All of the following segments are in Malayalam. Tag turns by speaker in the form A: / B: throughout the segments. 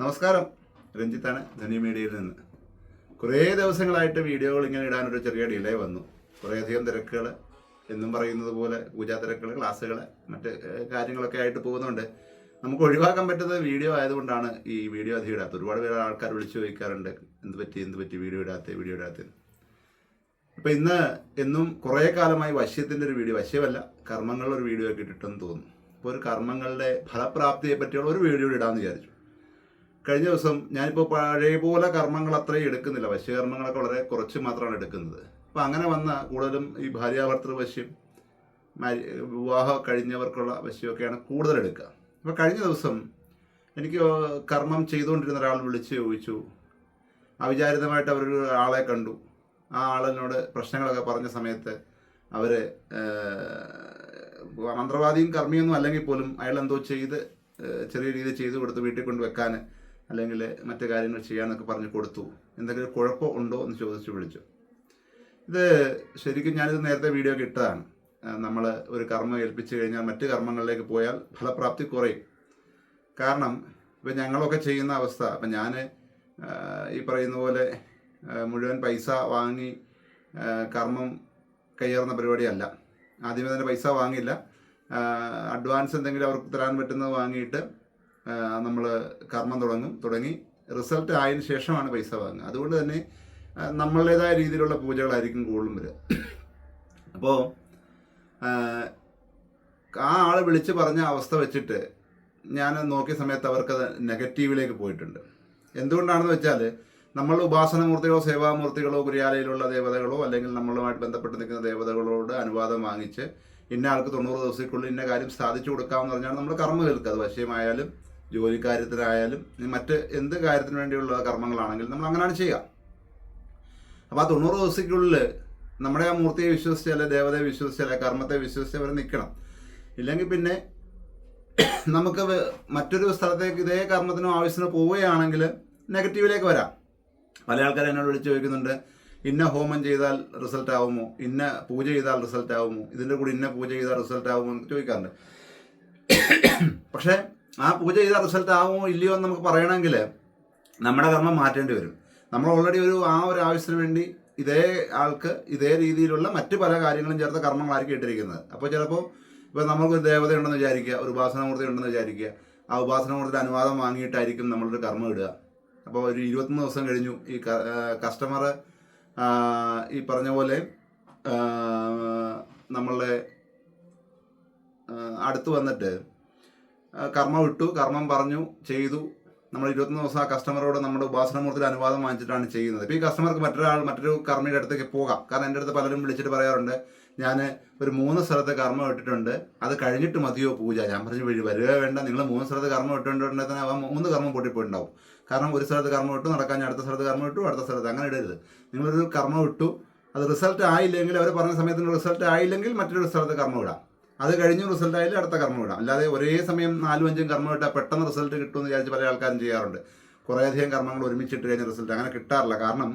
A: നമസ്കാരം. രഞ്ജിത്താണ് ധനി മീഡിയയിൽ നിന്ന്. കുറേ ദിവസങ്ങളായിട്ട് വീഡിയോകൾ ഇങ്ങനെ ഇടാനൊരു ചെറിയ ഡിലേ വന്നു. കുറേയധികം തിരക്കുകൾ എന്നും പറയുന്നത് പോലെ പൂജാ തിരക്കുകൾ ക്ലാസ്സുകൾ മറ്റ് കാര്യങ്ങളൊക്കെ ആയിട്ട് പോകുന്നുണ്ട്. നമുക്ക് ഒഴിവാക്കാൻ പറ്റുന്നത് വീഡിയോ ആയതുകൊണ്ടാണ് ഈ വീഡിയോ അധികം ഇടാത്തത്. ഒരുപാട് പേര് ആൾക്കാർ വിളിച്ചു ചോദിക്കാറുണ്ട് എന്ത് പറ്റി എന്ത് പറ്റി വീഡിയോ ഇടാത്ത വീഡിയോ ഇടാത്ത? ഇപ്പം ഇന്ന് എന്നും കുറേ കാലമായി വശ്യത്തിന്റെ ഒരു വീഡിയോ വശ്യമല്ല കർമ്മങ്ങളുടെ ഒരു വീഡിയോ ഒക്കെ ഇട്ടിട്ടെന്ന് തോന്നുന്നു. അപ്പോൾ ഒരു കർമ്മങ്ങളുടെ ഫലപ്രാപ്തിയെ പറ്റിയുള്ള ഒരു വീഡിയോ ഇടാമെന്ന് വിചാരിച്ചു. കഴിഞ്ഞ ദിവസം ഞാനിപ്പോൾ പഴയ പോലെ കർമ്മങ്ങൾ അത്രയും എടുക്കുന്നില്ല. വശ്യകർമ്മങ്ങളൊക്കെ വളരെ കുറച്ച് മാത്രമാണ് എടുക്കുന്നത്. അപ്പോൾ അങ്ങനെ വന്ന കൂടുതലും ഈ ഭാര്യാഭർത്തൃ വശ്യം വിവാഹം കഴിഞ്ഞവർക്കുള്ള വശ്യമൊക്കെയാണ് കൂടുതൽ എടുക്കുക. കഴിഞ്ഞ ദിവസം എനിക്ക് കർമ്മം ചെയ്തുകൊണ്ടിരുന്ന ഒരാൾ വിളിച്ച് ചോദിച്ചു. അവിചാരിതമായിട്ട് അവരൊരു ആളെ കണ്ടു. ആ ആളിനോട് പ്രശ്നങ്ങളൊക്കെ പറഞ്ഞ സമയത്ത് അവർ മന്ത്രവാദിയും കർമ്മിയൊന്നും അല്ലെങ്കിൽ പോലും അയാൾ എന്തോ ചെയ്ത് ചെറിയ രീതിയിൽ ചെയ്തു കൊടുത്ത് വീട്ടിൽ കൊണ്ട് വെക്കാൻ അല്ലെങ്കിൽ മറ്റു കാര്യങ്ങൾ ചെയ്യാമെന്നൊക്കെ പറഞ്ഞ് കൊടുത്തു. എന്തെങ്കിലും കുഴപ്പം ഉണ്ടോ എന്ന് ചോദിച്ചു വിളിച്ചു. ഇത് ശരിക്കും ഞാനിത് നേരത്തെ വീഡിയോ ഒക്കെ ഇട്ടതാണ്. നമ്മൾ ഒരു കർമ്മം ഏൽപ്പിച്ചു കഴിഞ്ഞാൽ മറ്റു കർമ്മങ്ങളിലേക്ക് പോയാൽ ഫലപ്രാപ്തി കുറയും. കാരണം ഇപ്പം ഞങ്ങളൊക്കെ ചെയ്യുന്ന അവസ്ഥ അപ്പം ഞാൻ ഈ പറയുന്ന പോലെ മുഴുവൻ പൈസ വാങ്ങി കർമ്മം കയ്യേറുന്ന പരിപാടിയല്ല. ആദ്യമേ തന്നെ പൈസ വാങ്ങില്ല അഡ്വാൻസ് എന്തെങ്കിലും അവർക്ക് തരാൻ പറ്റുന്നത് വാങ്ങിയിട്ട് നമ്മൾ കർമ്മം തുടങ്ങും തുടങ്ങി റിസൾട്ട് ആയതിനു ശേഷമാണ് പൈസ വാങ്ങുക. അതുകൊണ്ട് തന്നെ നമ്മളുടേതായ രീതിയിലുള്ള പൂജകളായിരിക്കും കൂടുതലും വരിക. അപ്പോൾ ആ ആൾ വിളിച്ച് പറഞ്ഞ അവസ്ഥ വെച്ചിട്ട് ഞാൻ നോക്കിയ സമയത്ത് അവർക്കത് നെഗറ്റീവിലേക്ക് പോയിട്ടുണ്ട്. എന്തുകൊണ്ടാണെന്ന് വെച്ചാൽ നമ്മൾ ഉപാസനമൂർത്തികളോ സേവാമൂർത്തികളോ കുര്യാലയിലുള്ള ദേവതകളോ അല്ലെങ്കിൽ നമ്മളുമായിട്ട് ബന്ധപ്പെട്ട് നിൽക്കുന്ന ദേവതകളോട് അനുവാദം വാങ്ങിച്ച് ഇന്ന ആൾക്ക് തൊണ്ണൂറ് ദിവസത്തിനുള്ളിൽ ഇന്ന കാര്യം സാധിച്ചു കൊടുക്കാമെന്ന് പറഞ്ഞാൽ നമ്മൾ കർമ്മ കേൾക്കുക. അത് വശ്യമായാലും ജോലി കാര്യത്തിലായാലും മറ്റ് എന്ത് കാര്യത്തിന് വേണ്ടിയുള്ള കർമ്മങ്ങളാണെങ്കിലും നമ്മൾ അങ്ങനെയാണ് ചെയ്യുക. അപ്പോൾ ആ തൊണ്ണൂറ് ദിവസത്തിനുള്ളിൽ നമ്മുടെ ആ മൂർത്തിയെ വിശ്വസിച്ച് അല്ലെ ദേവതയെ വിശ്വസിച്ച് അല്ലെ കർമ്മത്തെ വിശ്വസിച്ച് അവർ നിൽക്കണം ഇല്ലെങ്കിൽ പിന്നെ നമുക്ക് മറ്റൊരു സ്ഥലത്തേക്ക് ഇതേ കർമ്മത്തിനോ ആവശ്യത്തിനോ പോവുകയാണെങ്കിൽ നെഗറ്റീവിലേക്ക് വരാം. പല ആൾക്കാർ എന്നോട് വിളിച്ച് ചോദിക്കുന്നുണ്ട് ഇന്ന ഹോമം ചെയ്താൽ റിസൾട്ട് ആവുമോ? ഇന്ന പൂജ ചെയ്താൽ റിസൾട്ട് ആവുമോ? ഇതിന്റെ കൂടെ ഇന്ന പൂജ ചെയ്താൽ റിസൾട്ട് ആവുമോ? എന്ന് ചോദിക്കാറുണ്ട്. പക്ഷേ ആ പൂജ ചെയ്ത റിസൾട്ട് ആവുമോ ഇല്ലയോ എന്ന് നമുക്ക് പറയണമെങ്കിൽ നമ്മുടെ കർമ്മം മാറ്റേണ്ടി വരും. നമ്മൾ ഓൾറെഡി ഒരു ആ ഒരു ആവശ്യത്തിന് വേണ്ടി ഇതേ ആൾക്ക് ഇതേ രീതിയിലുള്ള മറ്റ് പല കാര്യങ്ങളും ചേർത്ത കർമ്മങ്ങളായിരിക്കും ഇട്ടിരിക്കുന്നത്. അപ്പോൾ ചിലപ്പോൾ ഇപ്പോൾ നമുക്ക് ദേവത ഉണ്ടെന്ന് വിചാരിക്കുക ഒരു ഉപാസനമൂർത്തി ഉണ്ടെന്ന് വിചാരിക്കുക. ആ ഉപാസനമൂർത്തിയുടെ അനുവാദം വാങ്ങിയിട്ടായിരിക്കും നമ്മളൊരു കർമ്മം ഇടുക. അപ്പോൾ ഒരു ഇരുപത്തൊന്ന് ദിവസം കഴിഞ്ഞു ഈ കസ്റ്റമർ ഈ പറഞ്ഞ പോലെ നമ്മളുടെ അടുത്ത് വന്നിട്ട് കർമ്മം ഇട്ടു കർമ്മം പറഞ്ഞു ചെയ്തു. നമ്മൾ ഇരുപത്തൊന്ന് ദിവസം ആ കസ്റ്റമറോട് നമ്മുടെ ഉപാസനമൂർത്തിയുടെ അനുവാദം വാങ്ങിച്ചിട്ടാണ് ചെയ്യുന്നത്. ഇപ്പോൾ ഈ കസ്റ്റമർക്ക് മറ്റൊരാൾ മറ്റൊരു കർമ്മിയുടെ അടുത്തേക്ക് പോകാം. കാരണം എന്റെ അടുത്ത് പലരും വിളിച്ചിട്ട് പറയാറുണ്ട് ഞാൻ ഒരു മൂന്ന് സ്ഥലത്ത് കർമ്മം ഇട്ടിട്ടുണ്ട് അത് കഴിഞ്ഞിട്ട് മതിയോ പൂജ? ഞാൻ പറഞ്ഞു വഴി വരിക വേണ്ട. നിങ്ങൾ മൂന്ന് സ്ഥലത്ത് കർമ്മം ഇട്ടിട്ടുണ്ടെങ്കിൽ തന്നെ ആ മൂന്ന് കർമ്മം പൊട്ടിപ്പോയിട്ടുണ്ടാവും. കാരണം ഒരു സ്ഥലത്ത് കർമ്മം ഇട്ടു നടക്കാൻ അടുത്ത സ്ഥലത്ത് കർമ്മം ഇട്ടു അടുത്ത സ്ഥലത്ത് അങ്ങനെ ഇടരുത്. നിങ്ങളൊരു കർമ്മം ഇട്ടു അത് റിസൾട്ട് ആയില്ലെങ്കിൽ അവർ പറഞ്ഞ സമയത്തിന് റിസൾട്ട് ആയില്ലെങ്കിൽ മറ്റൊരു സ്ഥലത്ത് കർമ്മം ഇടാം. അത് കഴിഞ്ഞ് റിസൾട്ട് ആയാലും അടുത്ത കർമ്മം ഇടാം. അല്ലാതെ ഒരേ സമയം നാലും അഞ്ചും കർമ്മം ഇട്ടാൽ പെട്ടെന്ന് റിസൾട്ട് കിട്ടുമെന്ന് വിചാരിച്ച് പല ആൾക്കാരും ചെയ്യാറുണ്ട്. കുറേയധികം കർമ്മങ്ങൾ ഒരുമിച്ചിട്ട് കഴിഞ്ഞ റിസൾട്ട് അങ്ങനെ കിട്ടാറില്ല. കാരണം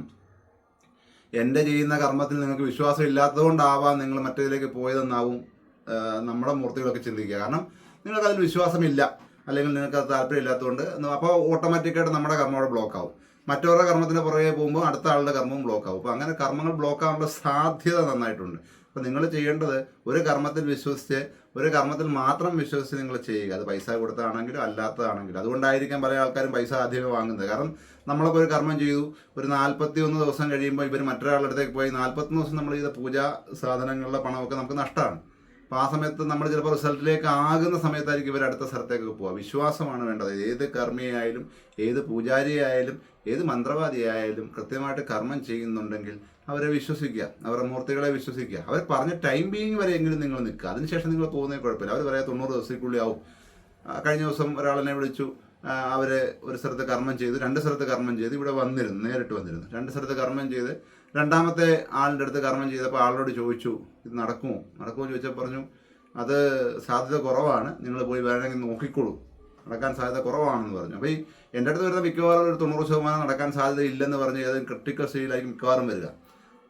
A: എന്റെ ചെയ്യുന്ന കർമ്മത്തിൽ നിങ്ങൾക്ക് വിശ്വാസം ഇല്ലാത്തതുകൊണ്ടാവാം നിങ്ങൾ മറ്റേതിലേക്ക് പോയതെന്നാവും നമ്മുടെ മൂർത്തികളൊക്കെ ചിന്തിക്കുക. കാരണം നിങ്ങൾക്ക് അതിൽ വിശ്വാസമില്ല. അല്ലെങ്കിൽ നിങ്ങൾക്ക് അത് താല്പര്യമില്ലാത്തതുകൊണ്ട് അപ്പോൾ ഓട്ടോമാറ്റിക്കായിട്ട് നമ്മുടെ കർമ്മം അവിടെ ബ്ലോക്ക് മറ്റവരുടെ കർമ്മത്തിന് പുറകെ പോകുമ്പോൾ അടുത്ത ആളുടെ കർമ്മം ബ്ലോക്ക് ആവും. അപ്പോൾ അങ്ങനെ കർമ്മങ്ങൾ ബ്ലോക്ക് ആവാനുള്ള സാധ്യത നന്നായിട്ടുണ്ട്. അപ്പോൾ നിങ്ങൾ ചെയ്യേണ്ടത് ഒരു കർമ്മത്തിൽ വിശ്വസിച്ച് ഒരു കർമ്മത്തിൽ മാത്രം വിശ്വസിച്ച് നിങ്ങൾ ചെയ്യുക. അത് പൈസ കൊടുത്തതാണെങ്കിലും അല്ലാത്തതാണെങ്കിലും. അതുകൊണ്ടായിരിക്കാം പല ആൾക്കാരും പൈസ ആദ്യമേ വാങ്ങുന്നത്. കാരണം നമ്മളൊക്കെ ഒരു കർമ്മം ചെയ്തു. ഒരു നാൽപ്പത്തി ഒന്ന് ദിവസം കഴിയുമ്പോൾ ഇവർ മറ്റൊരാളുടെ അടുത്തേക്ക് പോയി. നാൽപ്പത്തൊന്ന് ദിവസം നമ്മൾ ചെയ്ത പൂജാ സാധനങ്ങളുടെ പണമൊക്കെ നമുക്ക് നഷ്ടമാണ്. അപ്പോൾ ആ സമയത്ത് നമ്മൾ ചിലപ്പോൾ റിസൾട്ടിലേക്ക് ആകുന്ന സമയത്തായിരിക്കും ഇവർ അടുത്ത സ്ഥലത്തേക്ക് പോവുക. വിശ്വാസമാണ് വേണ്ടത്. ഏത് കർമ്മിയായാലും ഏത് പൂജാരിയായാലും ഏത് മന്ത്രവാദിയായാലും കൃത്യമായിട്ട് കർമ്മം ചെയ്യുന്നുണ്ടെങ്കിൽ അവരെ വിശ്വസിക്കുക. അവരുടെ മൂർത്തികളെ വിശ്വസിക്കുക. അവർ പറഞ്ഞ ടൈം ബീങ് വരെ എങ്കിലും നിങ്ങൾ നിൽക്കുക. അതിനുശേഷം നിങ്ങൾ പോകുന്നതിന് കുഴപ്പമില്ല. അവർ പറയാം തൊണ്ണൂറ് ദിവസത്തിനുള്ളിൽ ആവും കഴിഞ്ഞ ദിവസം ഒരാളിനെ വിളിച്ചു. അവർ ഒരു സ്ഥലത്ത് കർമ്മം ചെയ്തു. രണ്ട് സ്ഥലത്ത് കർമ്മം ചെയ്തു. ഇവിടെ വന്നിരുന്നു. നേരിട്ട് വന്നിരുന്നു. രണ്ട് സ്ഥലത്ത് കർമ്മം ചെയ്ത് രണ്ടാമത്തെ ആളിന്റെ അടുത്ത് കർമ്മം ചെയ്തപ്പോൾ ആളോട് ചോദിച്ചു ഇത് നടക്കുമോ? നടക്കുമോ ചോദിച്ചപ്പോൾ പറഞ്ഞു അത് സാധ്യത കുറവാണ് നിങ്ങൾ പോയി വേണമെങ്കിൽ നോക്കിക്കോളൂ. നടക്കാൻ സാധ്യത കുറവാണെന്ന് പറഞ്ഞു. അപ്പോൾ ഈ എന്റെ അടുത്ത് വരുന്ന മിക്കവാറും ഒരു തൊണ്ണൂറ് ശതമാനം നടക്കാൻ സാധ്യത ഇല്ലെന്ന് പറഞ്ഞ് ഏതെങ്കിലും ക്രിട്ടിക്കൽ സ്റ്റേജിലായിരിക്കും മിക്കവാറും വരിക.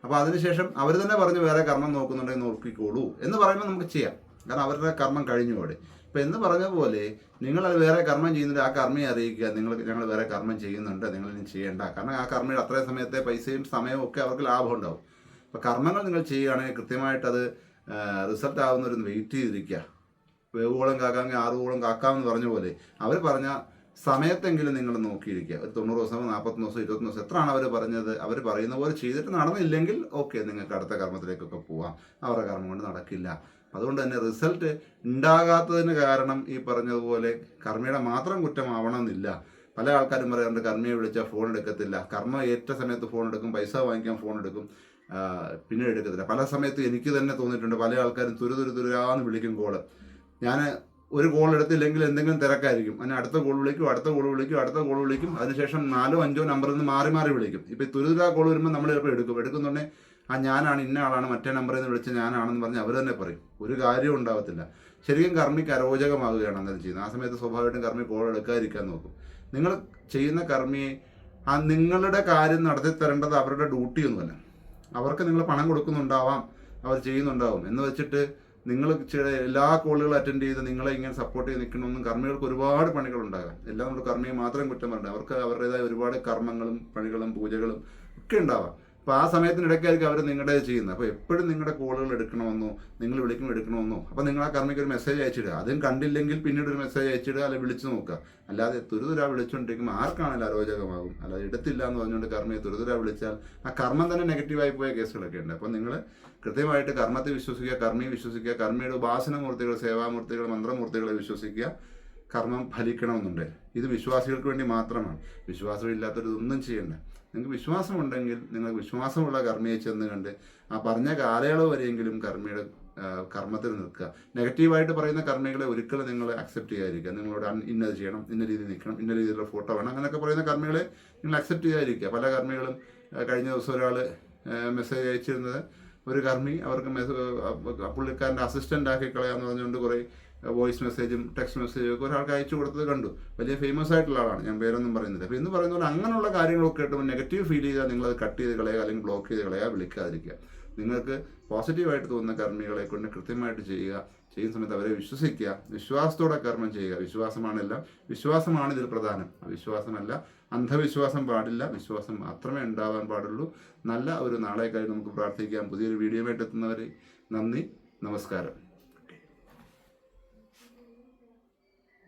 A: അപ്പോൾ അതിനുശേഷം അവർ തന്നെ പറഞ്ഞ് വേറെ കർമ്മം നോക്കുന്നുണ്ടെങ്കിൽ നോക്കിക്കോളൂ എന്ന് പറയുമ്പോൾ നമുക്ക് ചെയ്യാം. കാരണം അവരുടെ കർമ്മം കഴിഞ്ഞു അവിടെ. ഇപ്പം എന്ന് പറഞ്ഞ പോലെ നിങ്ങൾ അത് വേറെ കർമ്മം ചെയ്യുന്നില്ല ആ കർമ്മയെ അറിയിക്കുക. നിങ്ങൾ ഞങ്ങൾ വേറെ കർമ്മം ചെയ്യുന്നുണ്ട് നിങ്ങൾ ഇനി ചെയ്യേണ്ട. കാരണം ആ കർമ്മയുടെ അത്രയും സമയത്തെ പൈസയും സമയവും ഒക്കെ അവർക്ക് ലാഭം ഉണ്ടാവും. അപ്പോൾ കർമ്മങ്ങൾ നിങ്ങൾ ചെയ്യുകയാണെങ്കിൽ കൃത്യമായിട്ട് അത് റിസൾട്ട് ആവുന്നൊരു വെയിറ്റ് ചെയ്തിരിക്കുക. വേവുകോളം കാക്കാമെങ്കിൽ ആറുകോളം കാക്കാമെന്ന് പറഞ്ഞ പോലെ അവർ പറഞ്ഞ സമയത്തെങ്കിലും നിങ്ങൾ നോക്കിയിരിക്കുക. ഒരു തൊണ്ണൂറ് ദിവസം നാൽപ്പത്തൊന്ന് ദിവസം ഇരുപത്തൊന്ന് ദിവസം എത്രയാണ് അവർ പറഞ്ഞത്? അവർ പറയുന്ന പോലെ ചെയ്തിട്ട് നടന്നില്ലെങ്കിൽ ഓക്കെ നിങ്ങൾക്ക് അടുത്ത കർമ്മത്തിലേക്കൊക്കെ പോവാം. അവരുടെ കർമ്മം കൊണ്ട് നടക്കില്ല. അതുകൊണ്ട് തന്നെ റിസൾട്ട് ഉണ്ടാകാത്തതിന് കാരണം ഈ പറഞ്ഞതുപോലെ കർമ്മയുടെ മാത്രം കുറ്റമാവണമെന്നില്ല. പല ആൾക്കാരും പറയാറുണ്ട് കർമ്മയെ വിളിച്ചാൽ ഫോൺ എടുക്കത്തില്ല. കർമ്മ ഏറ്റ സമയത്ത് ഫോൺ എടുക്കും പൈസ വാങ്ങിക്കാൻ ഫോൺ എടുക്കും പിന്നെ എടുക്കത്തില്ല. പല സമയത്തും എനിക്ക് തന്നെ തോന്നിയിട്ടുണ്ട് പല ആൾക്കാരും തുരു തുരു തുരാന്ന് വിളിക്കും കോൾ ഞാൻ ഒരു കോൾ എടുത്തില്ലെങ്കിൽ എന്തെങ്കിലും തിരക്കായിരിക്കും. അതിന് അടുത്ത കോൾ വിളിക്കും അടുത്ത കോൾ വിളിക്കും അടുത്ത കോൾ വിളിക്കും. അതിനുശേഷം നാലോ അഞ്ചോ നമ്പറിൽ നിന്ന് മാറി മാറി വിളിക്കും. ഇപ്പം തുരുതുരാ കോൾ വരുമ്പോൾ നമ്മൾ ചിലപ്പോൾ എടുക്കും. എടുക്കുന്നുണ്ടെങ്കിൽ ആ ഞാനാണ് ഇന്ന ആളാണ് മറ്റേ നമ്പറിൽ നിന്ന് വിളിച്ച ഞാനാണെന്ന് പറഞ്ഞ് അവർ തന്നെ പറയും. ഒരു കാര്യവും ഉണ്ടാവത്തില്ല. ശരിക്കും കർമ്മിക്ക് അരോചകമാവുകയാണ് അന്നേരം ചെയ്യുന്നത്. ആ സമയത്ത് സ്വാഭാവികമായിട്ടും കർമ്മി കോൾ എടുക്കാതിരിക്കാൻ നോക്കും. നിങ്ങൾ ചെയ്യുന്ന കർമ്മിയെ ആ നിങ്ങളുടെ കാര്യം നടത്തി തരേണ്ടത് അവരുടെ ഡ്യൂട്ടിയൊന്നുമല്ല അവർക്ക് നിങ്ങൾ പണം കൊടുക്കുന്നുണ്ടാവാം അവർ ചെയ്യുന്നുണ്ടാവും. എന്ന് വെച്ചിട്ട് നിങ്ങൾ എല്ലാ കോളുകളും അറ്റൻഡ് ചെയ്ത് നിങ്ങളെ ഇങ്ങനെ സപ്പോർട്ട് ചെയ്ത് നിൽക്കണമെന്നും കർമ്മികൾക്ക് ഒരുപാട് പണികളുണ്ടാകാം എല്ലാം നമ്മൾ കർമ്മിയെ മാത്രം കുറ്റം പറയണ്ട അവർക്ക് അവരുടേതായ ഒരുപാട് കർമ്മങ്ങളും പണികളും പൂജകളും ഒക്കെ ഉണ്ടാവാം. അപ്പോൾ ആ സമയത്തിനിടയ്ക്കായിരിക്കും അവർ നിങ്ങളുടെ ചെയ്യുന്നത്. അപ്പോൾ എപ്പോഴും നിങ്ങളുടെ കോളുകൾ എടുക്കണമെന്നോ നിങ്ങൾ വിളിക്കുമ്പോൾ എടുക്കണമെന്നോ അപ്പോൾ നിങ്ങൾ ആ കർമ്മിക്ക് ഒരു മെസ്സേജ് അയച്ചിടുക. അതും കണ്ടില്ലെങ്കിൽ പിന്നീട് ഒരു മെസ്സേജ് അയച്ചിടുക അല്ലെങ്കിൽ വിളിച്ചു നോക്കുക. അല്ലാതെ തുരുതുര വിളിച്ചുകൊണ്ടിരിക്കുമ്പോൾ ആർക്കാണല്ലോ അരോചകമാകും. അല്ലാതെ എടുത്തില്ല എന്ന് പറഞ്ഞുകൊണ്ട് കർമ്മിയെ തുരുതുര വിളിച്ചാൽ ആ കർമ്മം തന്നെ നെഗറ്റീവായി പോയ കേസുകളൊക്കെ ഉണ്ട്. അപ്പോൾ നിങ്ങൾ കൃത്യമായിട്ട് കർമ്മത്തെ വിശ്വസിക്കുക കർമ്മിയെ വിശ്വസിക്കുക കർമ്മിയുടെ ഉപാസനമൂർത്തികൾ സേവാമൂർത്തികൾ മന്ത്രമൂർത്തികളെ വിശ്വസിക്കുക. കർമ്മം ഫലിക്കണമെന്നുണ്ട്. ഇത് വിശ്വാസികൾക്ക് വേണ്ടി മാത്രമാണ്. വിശ്വാസമില്ലാത്തവർ ഇതൊന്നും ചെയ്യണ്ട. നിങ്ങൾക്ക് വിശ്വാസമുണ്ടെങ്കിൽ നിങ്ങൾ വിശ്വാസമുള്ള കർമ്മയെ ചെന്ന് കണ്ട് ആ പറഞ്ഞ കാലയളവ് വരെയെങ്കിലും കർമ്മയുടെ കർമ്മത്തിൽ നിൽക്കുക. നെഗറ്റീവായിട്ട് പറയുന്ന കർമ്മികളെ ഒരിക്കലും നിങ്ങൾ അക്സെപ്റ്റ് ചെയ്യാതിരിക്കുക. നിങ്ങളോട് ഇന്നത് ചെയ്യണം ഇന്ന രീതിയിൽ നിൽക്കണം ഇന്ന രീതിയിലുള്ള ഫോട്ടോ വേണം അങ്ങനെയൊക്കെ പറയുന്ന കർമ്മികളെ നിങ്ങൾ അക്സെപ്റ്റ് ചെയ്യാതിരിക്കുക. പല കർമ്മികളും കഴിഞ്ഞ ദിവസം ഒരാൾ മെസ്സേജ് അയച്ചിരുന്നത് ഒരു കർമ്മി അവർക്ക് മെസ്സേജ് പുള്ളിക്കാരന്റെ അസിസ്റ്റന്റ് ആക്കി കളയാന്ന് പറഞ്ഞുകൊണ്ട് കുറേ വോയിസ് മെസ്സേജും ടെക്സ്റ്റ് മെസ്സേജും ഒക്കെ ഒരാൾക്ക് അയച്ചു കൊടുത്തത് കണ്ടു. വലിയ ഫേമസ് ആയിട്ടുള്ള ആളാണ്. ഞാൻ പേരൊന്നും പറയുന്നില്ല. അപ്പോൾ ഇന്ന് പറയുന്ന പോലെ അങ്ങനെയുള്ള കാര്യങ്ങളൊക്കെ കേട്ടുമ്പോൾ നെഗറ്റീവ് ഫീൽ ചെയ്താൽ അത് കട്ട് ചെയ്ത് കളയുക അല്ലെങ്കിൽ ബ്ലോക്ക് ചെയ്ത് കളയുക വിളിക്കാതിരിക്കുക. നിങ്ങൾക്ക് പോസിറ്റീവായിട്ട് തോന്നുന്ന കർമ്മികളെ കൊണ്ട് കൃത്യമായിട്ട് ചെയ്യുക ചെയ്യുന്ന സമയത്ത് അവരെ വിശ്വസിക്കുക വിശ്വാസത്തോടെ കർമ്മം ചെയ്യുക. വിശ്വാസമാണെല്ലാം വിശ്വാസമാണ് ഇതിൽ പ്രധാനം. വിശ്വാസമല്ല അന്ധവിശ്വാസം പാടില്ല. വിശ്വാസം മാത്രമേ ഉണ്ടാവാൻ പാടുള്ളൂ. നല്ല ഒരു നാളേക്കായി നമുക്ക് പ്രാർത്ഥിക്കാം. പുതിയൊരു വീഡിയോ ആയിട്ട് എത്തുന്നവരെ നന്ദി. നമസ്കാരം.